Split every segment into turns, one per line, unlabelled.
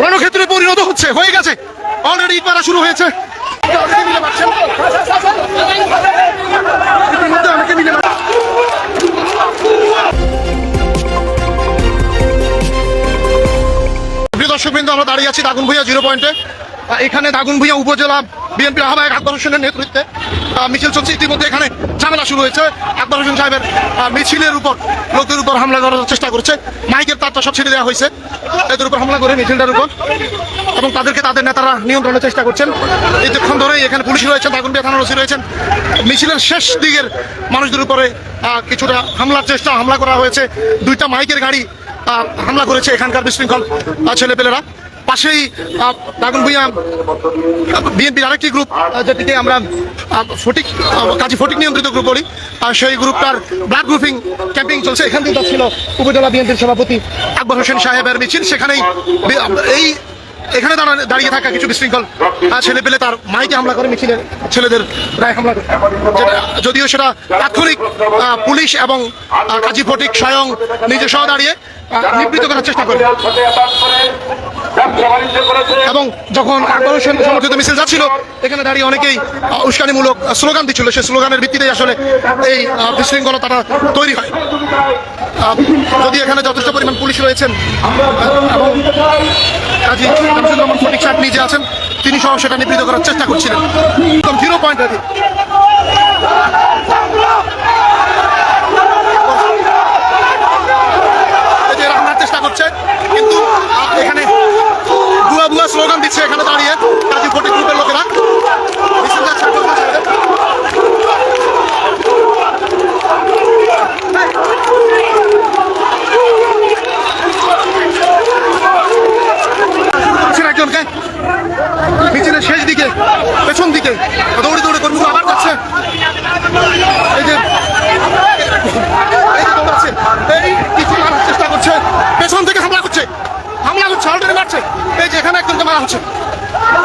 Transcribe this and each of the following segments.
রণক্ষেত্রে পরিণত হচ্ছে, হয়ে গেছে অলরেডি ইট শুরু হয়েছে অনেকে মিলে মারছেন। ইতিমধ্যে অনেকে মিলে মারছেন। প্রিয় দর্শক আমরা দাঁড়িয়ে আছি দাগুন ভুইয়া জিরো পয়েন্টে এখানে দাগুন ভুইয়া উপজেলা বিএনপির আহ্বায়ক আকবর হোসেনের নেতৃত্বে মিছিল চলছে। ইতিমধ্যে এখানে ঝামেলা শুরু হয়েছে। আকবর হোসেন সাহেবের মিছিলের উপর, লোকের উপর হামলা করার চেষ্টা করছে। মাইকের তারটা সব ছেড়ে দেওয়া হয়েছে। এদের উপর হামলা করে মিছিলটার উপর। এবং তাদেরকে তাদের নেতারা নিয়ন্ত্রণের চেষ্টা করছেন। এতক্ষণ ধরেই এখানে পুলিশ রয়েছে দাগুনবিয়া থানার ওসি রয়েছেন। মিছিলের শেষ দিকের মানুষদের উপরে কিছুটা হামলার চেষ্টা, হামলা করা হয়েছে। দুইটা মাইকের গাড়ি হামলা করেছে এখানকার বিশৃঙ্খল ছেলেপেলেরা। পাশেই আহ, দাগুন ভুইয়া বিএনপির আরেকটি গ্রুপ যেটিকে আমরা ফটিক কাজী ফটিক নিয়ন্ত্রিত গ্রুপ বলি। আর সেই গ্রুপটার ব্লাড গ্রুপিং ক্যাম্পিং চলছে। এখান থেকে ছিল উপজেলা বিএনপির সভাপতি আকবর হোসেন সাহেবের মিছিল। সেখানেই এই এখানে দাঁড়া- দাঁড়িয়ে থাকা কিছু বিশৃঙ্খল ছেলে পেলে তার মাইকে হামলা করে মিছিলের ছেলেদের গায়ে হামলা করে। যদিও সেটা তাৎক্ষণিক পুলিশ এবং কাজী ফটিক স্বয়ং নিজে সহ দাঁড়িয়ে নিবৃত্ত করার চেষ্টা করে। এবং যখন আকবর সমর্থিত মিছিল যাচ্ছিল, এখানে দাঁড়িয়ে অনেকেই উস্কানিমূলক স্লোগান দিচ্ছিল। সেই স্লোগানের ভিত্তিতেই আসলে এই বিশৃঙ্খলতাটা তৈরি হয়। যদি এখানে যথেষ্ট পরিমাণ পুলিশ রয়েছেন এবং কাজী শামসুর রহমান ফটিক সাহেব নিজে আছেন, তিনি সহ সেটা নিবৃত করার চেষ্টা করছিলেন। জিরো পয়েন্ট রাখি এই যে এরা হামলার চেষ্টা করছে কিন্তু আহ, এখানে বুয়া বুয়া স্লোগান দিচ্ছে এখানে দাঁড়িয়ে কাজী ফটিক গ্রুপের লোকেরা মিছিল যাচ্ছে আকবর হোসেন সাহেবের। করছেন একজনকে মিছিলের শেষ দিকে পেছন দিকে দৌড়ে দৌড়ে কর্মীগুলো আবার যাচ্ছে এই যে এই যে দৌড়াচ্ছে এই কিছু মারার চেষ্টা করছে পেছন থেকে হামলা করছে হামলা করছে অলরেডি মারছে এই যে এখানে একজনকে মারা হচ্ছে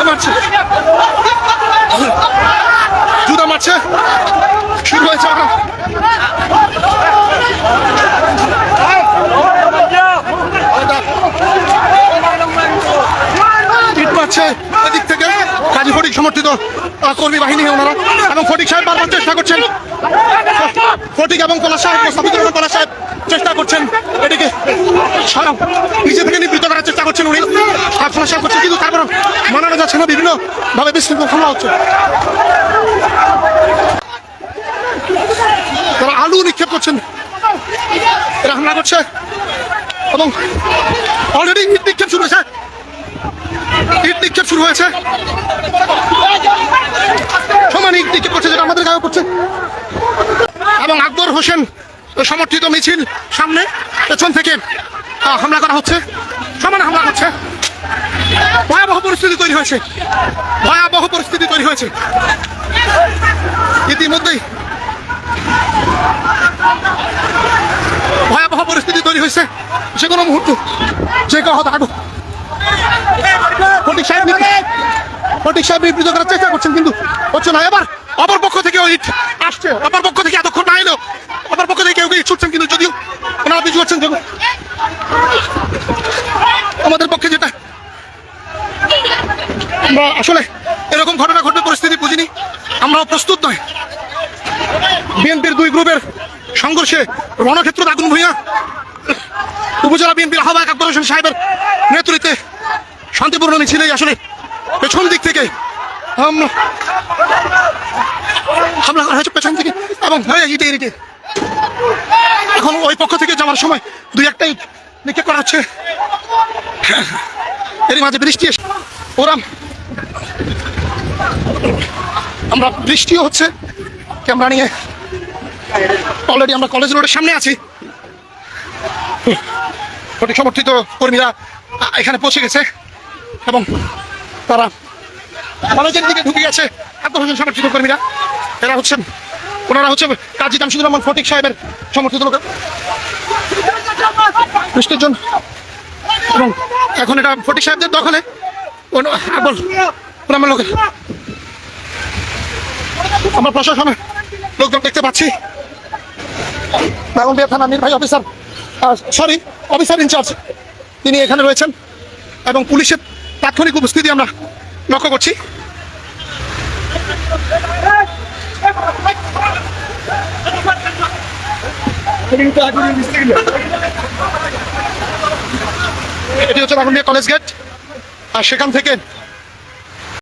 মারছে জুতা মারছে শুরু হয়েছে এখন মারছে এদিক থেকে কাজী ফটিক সমর্থিত। কর্মী বাহিনী ওনারা। এবং ফটিক সাহেব বারবার চেষ্টা করছেন। ফটিক এবং কলা সাহেব মোস্তাফিজুর রহমান কলা সাহেব চেষ্টা করছেন এটিকে নিজে থেকে নিবৃত্ত করার চেষ্টা করছেন উনি। সমস্যা করছেন কিন্তু তারপর মানানো যাচ্ছে না। বিভিন্ন ভাবে বিশৃঙ্খল হামলা হচ্ছে। তারা আলু নিক্ষেপ করছেন। এরা হামলা করছে। এবং অলরেডি ইট নিক্ষেপ শুরু হয়েছে ইট নিক্ষেপ শুরু হয়েছে। সমান ইট নিক্ষেপ করছে যেটা আমাদের গায়ে পড়ছে। এবং আকবর হোসেন সমর্থিত মিছিল সামনে, পেছন থেকে হামলা করা হচ্ছে। সমান হামলা করছে ভয়াবহ পরিস্থিতি তৈরি হয়েছে। ভয়াবহ পরিস্থিতি তৈরি হয়েছে। ইতিমধ্যেই ভয়াবহ পরিস্থিতি তৈরি হয়েছে। যে কোনো মুহূর্তে, যে কেউ হয়তো ফটিক সাহেব ফটিক সাহেব করার চেষ্টা করছেন কিন্তু হচ্ছে না। এবার অপর পক্ষ থেকে ইট আসছে। অপর পক্ষ থেকে এতক্ষণ না এলো। অপর পক্ষ থেকে কেউ কেউ ছুটছেন কিন্তু যদিও ওনারা পিছু যখন আমাদের পক্ষে যেটা। আমরা আসলে এরকম ঘটনা ঘটবে, পরিস্থিতি বুঝিনি। আমরাও প্রস্তুত নয়। বিএনপির দুই গ্রুপের সংঘর্ষে রণক্ষেত্র দাগুন ভূঁইয়া উপজেলা বিএনপির আহ্বায়ক আকবর হোসেন সাহেবের নেতৃত্বে শান্তিপূর্ণ মিছিলেই আসলে পেছন দিক থেকে। হামলা করা হয়েছে পেছন থেকে এবং ইটে ইটে এখন ওই পক্ষ থেকে যাওয়ার সময় দুই একটা ইট নিক্ষেপ করা হচ্ছে। এরই মাঝে বৃষ্টি এসে ওরা আমরা বৃষ্টিও হচ্ছে ক্যামেরা নিয়ে। অলরেডি আমরা কলেজ রোডের সামনে আছি। সমর্থিত কর্মীরা এখানে পৌঁছে গেছে। এবং তারা কলেজের দিকে ঢুকে গেছে। আকবর হোসেন সমর্থিত কর্মীরা, এরা হচ্ছেন, ওনারা হচ্ছে কাজী জামশুদুর রহমান ফটিক সাহেবের সমর্থিত লোক। জন্য এবং এখন এটা ফটিক সাহেবদের দখলে। গ্রামের লোকের। আমরা প্রশাসনের লোকজন দেখতে পাচ্ছি। বেগমবিয়া থানা নির্বাহী অফিসার সরি অফিসার ইনচার্জ, তিনি এখানে রয়েছেন, এবং পুলিশের তাৎক্ষণিক উপস্থিতি আমরা লক্ষ্য করছি। এটি হচ্ছে দাগনভূঞা কলেজ গেট। আর সেখান থেকে